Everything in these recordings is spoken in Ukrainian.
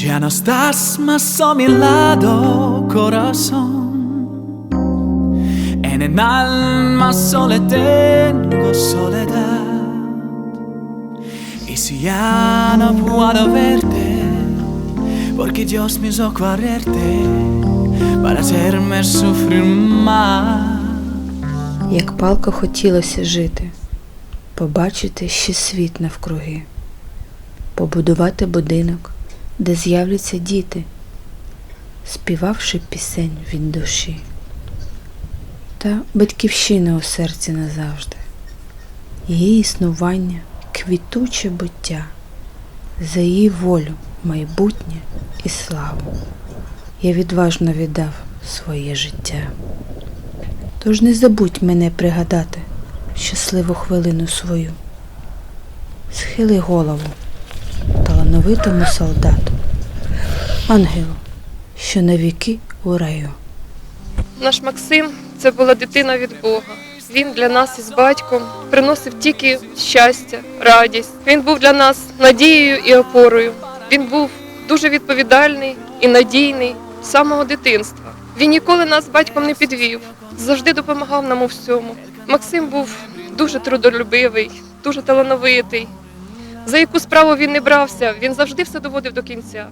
Ya no estás más a mi lado, corazón. En el alma solo tengo soledad. Y si ya no puedo verte, porque Dios me hizo quererte para hacerme sufrir más. Як палко хотілося жити, побачити ще світ навкруги, побудувати будинок, де з'являться діти, співавши пісень від душі. Та батьківщина у серці назавжди, її існування, квітуче буття, за її волю, майбутнє і славу. Я відважно віддав своє життя. Тож не забудь мене пригадати щасливу хвилину свою. Схили голову талановитому солдату, ангелу, що навіки у раю. Наш Максим це була дитина від Бога. Він для нас із батьком приносив тільки щастя, радість. Він був для нас надією і опорою. Він був дуже відповідальний і надійний з самого дитинства. Він ніколи нас з батьком не підвів, завжди допомагав нам у всьому. Максим був дуже трудолюбивий, дуже талановитий. За яку справу він не брався, він завжди все доводив до кінця.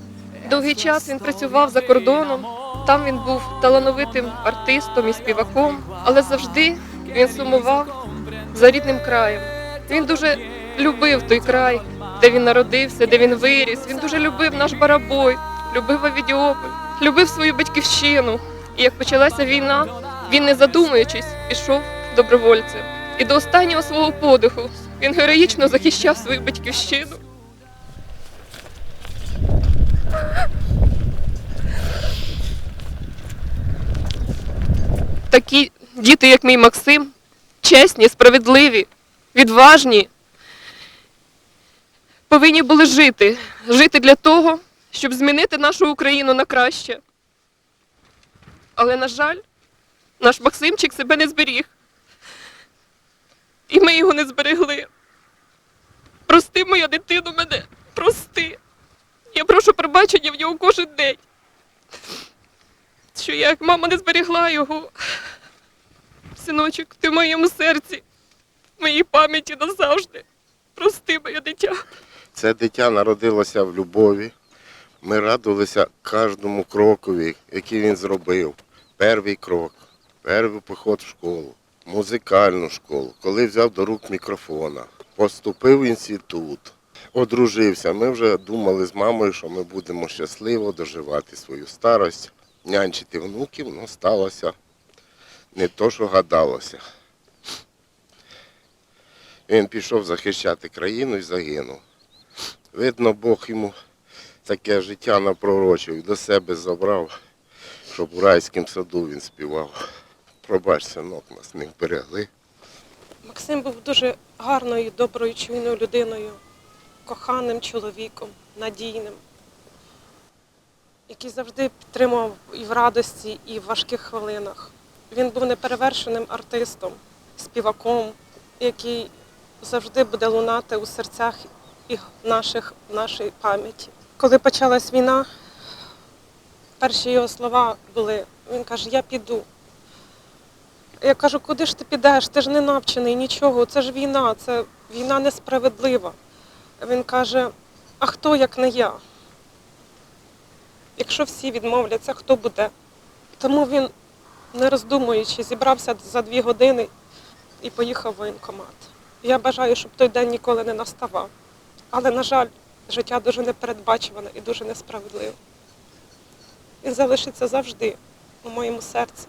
Довгий час він працював за кордоном. Там він був талановитим артистом і співаком, але завжди він сумував за рідним краєм. Він дуже любив той край, де він народився, де він виріс. Він дуже любив наш барабой, любив Авідіополь, любив свою батьківщину. І як почалася війна, він, не задумуючись, пішов добровольцем. І до останнього свого подиху він героїчно захищав свою батьківщину. такі діти, як мій Максим, чесні, справедливі, відважні, повинні були жити. Жити для того, щоб змінити нашу Україну на краще. Але, на жаль, наш Максимчик себе не зберіг. І ми його не зберегли. Прости, моя дитину, мене, прости. Я прошу пробачення в нього кожен день. Що я як мама не зберегла його. Синочок, ти в моєму серці, в моїй пам'яті назавжди. Прости, моє дитя. Це дитя народилося в любові. Ми радувалися кожному крокові, який він зробив. Перший крок, перший поход в школу, музикальну школу, коли взяв до рук мікрофона, поступив в інститут, одружився. Ми вже думали з мамою, що ми будемо щасливо доживати свою старость, нянчити внуків, але сталося не то, що гадалося. Він пішов захищати країну і загинув. Видно, Бог йому таке життя напророчив, до себе забрав, щоб у райському саду він співав. Пробач, синок, нас не вберегли. Максим був дуже гарною, доброю, чуйною людиною, коханим чоловіком, надійним, який завжди підтримував і в радості, і в важких хвилинах. Він був неперевершеним артистом, співаком, який завжди буде лунати у серцях і наших, в нашій пам'яті. Коли почалась війна, перші його слова були, він каже, я піду. Я кажу, куди ж ти підеш? Ти ж не навчений нічого, це ж війна, це війна несправедлива. Він каже, а хто як не я? Якщо всі відмовляться, хто буде? Тому він, не роздумуючи, зібрався за дві години і поїхав в воєнкомат. Я бажаю, щоб той день ніколи не наставав. Але, на жаль, життя дуже непередбачуване і дуже несправедливе. Він залишиться завжди у моєму серці.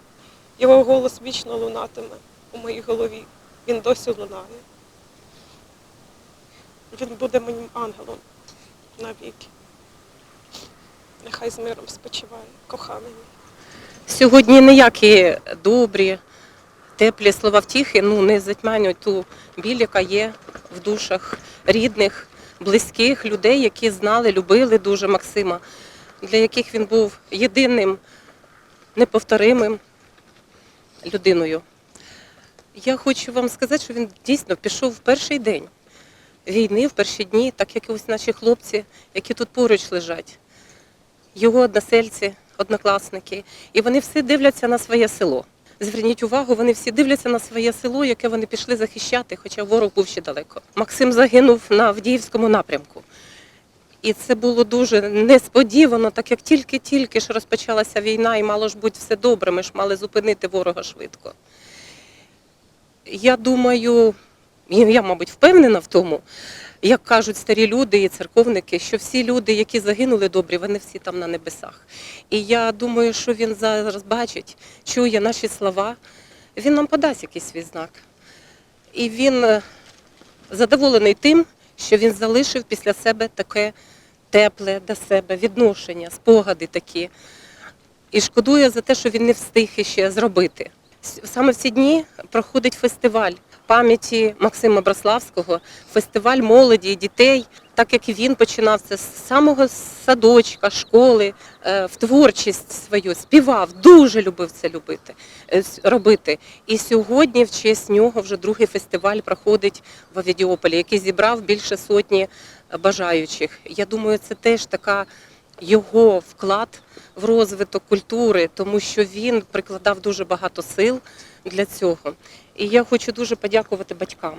Його голос вічно лунатиме у моїй голові. Він досі лунає. Він буде моїм ангелом навіки. Нехай з миром спочиває, коханий. Сьогодні ніякі добрі, теплі слова втіхи ну, не затьманюють ту біль, яка є в душах рідних, близьких людей, які знали, любили дуже Максима, для яких він був єдиним, неповторимим людиною. Я хочу вам сказати, що він дійсно пішов в перший день війни, в перші дні, так як і ось наші хлопці, які тут поруч лежать. його односельці, однокласники, і вони всі дивляться на своє село. Зверніть увагу, вони всі дивляться на своє село, яке вони пішли захищати, хоча ворог був ще далеко. Максим загинув на Авдіївському напрямку. І це було дуже несподівано, так як тільки-тільки ж розпочалася війна, і мало ж бути все добре, ми ж мали зупинити ворога швидко. Я думаю, я, мабуть, впевнена в тому, як кажуть старі люди і церковники, що всі люди, які загинули добрі, вони всі там на небесах. І я думаю, що він зараз бачить, чує наші слова, він нам подасть якийсь свій знак. І він е, задоволений тим, що він залишив після себе таке тепле до себе відношення, спогади такі. І шкодує за те, що він не встиг іще зробити. Саме в ці дні проходить фестиваль пам'яті Максима Браславського, фестиваль молоді і дітей, так як і він починав це з самого садочка, школи, е, в творчість свою співав, дуже любив це любити, е, робити. І сьогодні, в честь нього, вже другий фестиваль проходить в Авідіополі, який зібрав більше сотні бажаючих. Я думаю, це теж така його вклад в розвиток культури, тому що він прикладав дуже багато сил для цього. І я хочу дуже подякувати батькам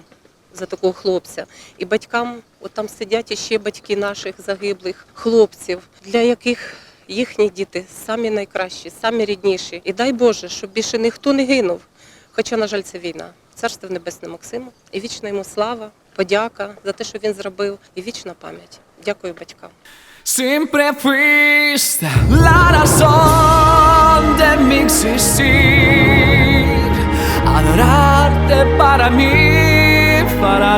за такого хлопця. І батькам, от там сидять іще батьки наших загиблих хлопців, для яких їхні діти самі найкращі, самі рідніші. І дай Боже, щоб більше ніхто не гинув. Хоча, на жаль, це війна. Царство небесне Максиму. І вічна йому слава, подяка за те, що він зробив, і вічна пам'ять. Дякую батькам. Adorarte para mí la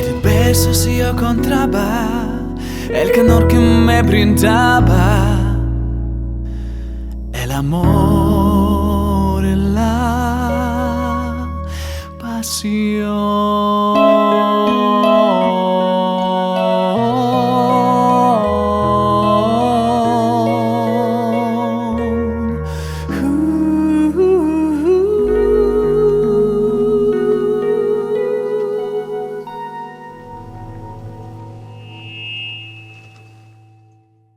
el beso si yo encontraba el calor que me brindaba el amor. canción.